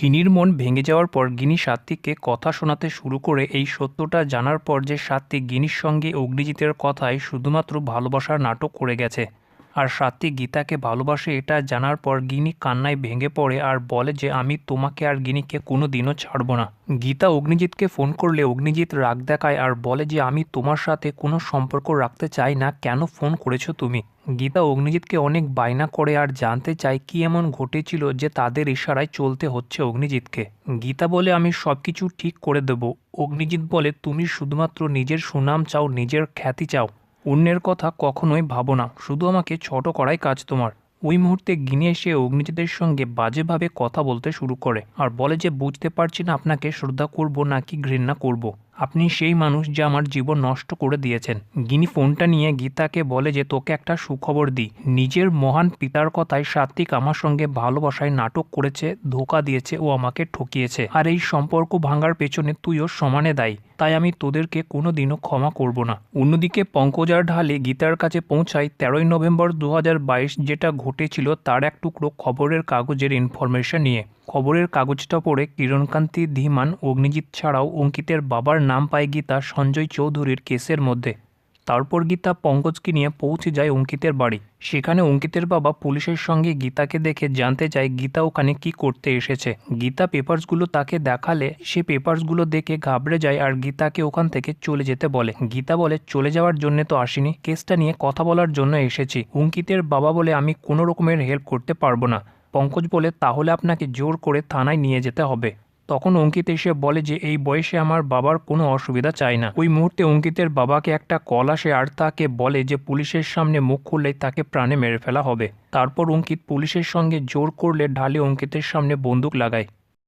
গিনির মন ভেঙে যাওয়ার পর গিনি সাত্বিককে কথা শোনাতে শুরু করে এই সত্যটা জানার পর যে সাত্বিক গিনির সঙ্গে অগ্নিজিতের কথায় শুধুমাত্র ভালোবাসার নাটক করে গেছে। আর সাত্বিক গীতাকে ভালোবাসে এটা জানার পর গিনি কান্নায় ভেঙে পড়ে আর বলে যে, আমি তোমাকে আর গিনিকে কোনো দিনও ছাড়বো না। গীতা অগ্নিজিৎকে ফোন করলে অগ্নিজিৎ রাগ দেখায় আর বলে যে, আমি তোমার সাথে কোনো সম্পর্ক রাখতে চাই না। কেন ফোন করেছ তুমি? গীতা অগ্নিজিৎকে অনেক বায়না করে আর জানতে চায় কি এমন ঘটেছিল যে তাদের ইশারায় চলতে হচ্ছে অগ্নিজিৎকে। গীতা বলে, আমি সব কিছু ঠিক করে দেব। অগ্নিজিৎ বলে, তুমি শুধুমাত্র নিজের সুনাম চাও, নিজের খ্যাতি চাও। অন্যের কথা কখনোই ভাবো না। শুধু আমাকে ছোট করাই কাজ তোমার। ওই মুহূর্তে গিনে এসে অগ্নিজিতের সঙ্গে বাজেভাবে কথা বলতে শুরু করে আর বলে যে, বুঝতে পারছি না আপনাকে শ্রদ্ধা করব নাকি ঘৃণা করব। আপনি সেই মানুষ যে আমার জীবন নষ্ট করে দিয়েছেন। গিনি ফোনটা নিয়ে গীতাকে বলে যে, তোকে একটা সুখবর দিই। নিজের মহান পিতার কথায় সাত্বিক আমার সঙ্গে ভালোবাসায় নাটক করেছে, ধোকা দিয়েছে ও আমাকে ঠকিয়েছে। আর এই সম্পর্ক ভাঙার পেছনে তুইও সমানে দায়ী। তাই আমি তোদেরকে কোনো দিনও ক্ষমা করব না। অন্যদিকে পঙ্কজার ঢালে গীতার কাছে পৌঁছায় তেরোই নভেম্বর দু হাজার বাইশ যেটা ঘটেছিল তার এক টুকরো খবরের কাগজের ইনফরমেশন নিয়ে। খবরের কাগজটা পড়ে কিরণকান্তি ধীমান, অগ্নিজিৎ ছাড়াও অঙ্কিতের বাবার নাম পায় গীতা, সঞ্জয় চৌধুরীর কেসের মধ্যে। তারপর গীতা পঙ্কজকে নিয়ে পৌঁছে যায় অঙ্কিতের বাড়ি। সেখানে অঙ্কিতের বাবা পুলিশের সঙ্গে গীতাকে দেখে জানতে চায় গীতা ওখানে কি করতে এসেছে। গীতা পেপারসগুলো তাকে দেখালে, সে পেপারসগুলো দেখে ঘাবড়ে যায় আর গীতাকে ওখান থেকে চলে যেতে বলে। গীতা বলে, চলে যাওয়ার জন্য তো আসিনি, কেসটা নিয়ে কথা বলার জন্য এসেছি। অঙ্কিতের বাবা বলে, আমি কোনো রকমের হেল্প করতে পারব না। পঙ্কজ বলে, তাহলে আপনাকে জোর করে থানায় নিয়ে যেতে হবে। তখন অঙ্কিত এসে বলে যে, এই বয়সে আমার বাবার কোনো অসুবিধা চায় না। ওই মুহূর্তে অঙ্কিতের বাবাকে একটা কল আসে আর তাকে বলে যে, পুলিশের সামনে মুখ খুললে তাকে প্রাণে মেরে ফেলা হবে। তারপর অঙ্কিত পুলিশের সঙ্গে জোর করলে ঢালে অঙ্কিতের সামনে বন্দুক লাগায়।